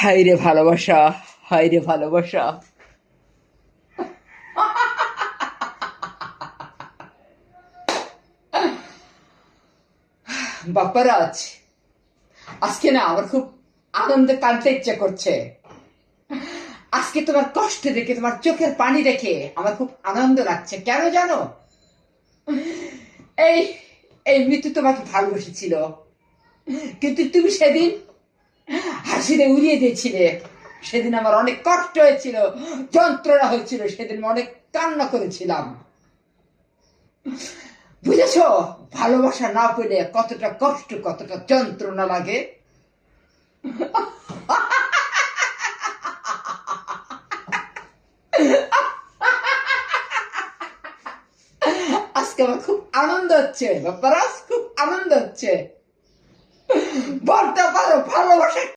High রে ভালোবাসা high রে ভালোবাসা। বাপ্পারাজ, আজকে না আমার খুব আনন্দে কাঁদতে ইচ্ছে করছে। আজকে তোমার কষ্ট দেখে, তোমার চোখের পানি দেখে আমার খুব আনন্দ লাগছে। কেন জানো? এই এই মৃত্যু তোমাকে ভালোবেসেছিল। কিন্তু তুমি সেদিন হাসিতে উড়িয়ে দিয়েছিলে। সেদিন আমার অনেক কষ্ট হয়েছিল, যন্ত্রণা হয়েছিল, সেদিন অনেক কান্না করেছিলাম। বুঝেছ? ভালোবাসা না পেলে কতটা কষ্ট, কতটা যন্ত্রণা লাগে। আজকে আমার খুব আনন্দ হচ্ছে ব্যাপার খুব আনন্দ হচ্ছে। বলতে পারো, ভালোবাসা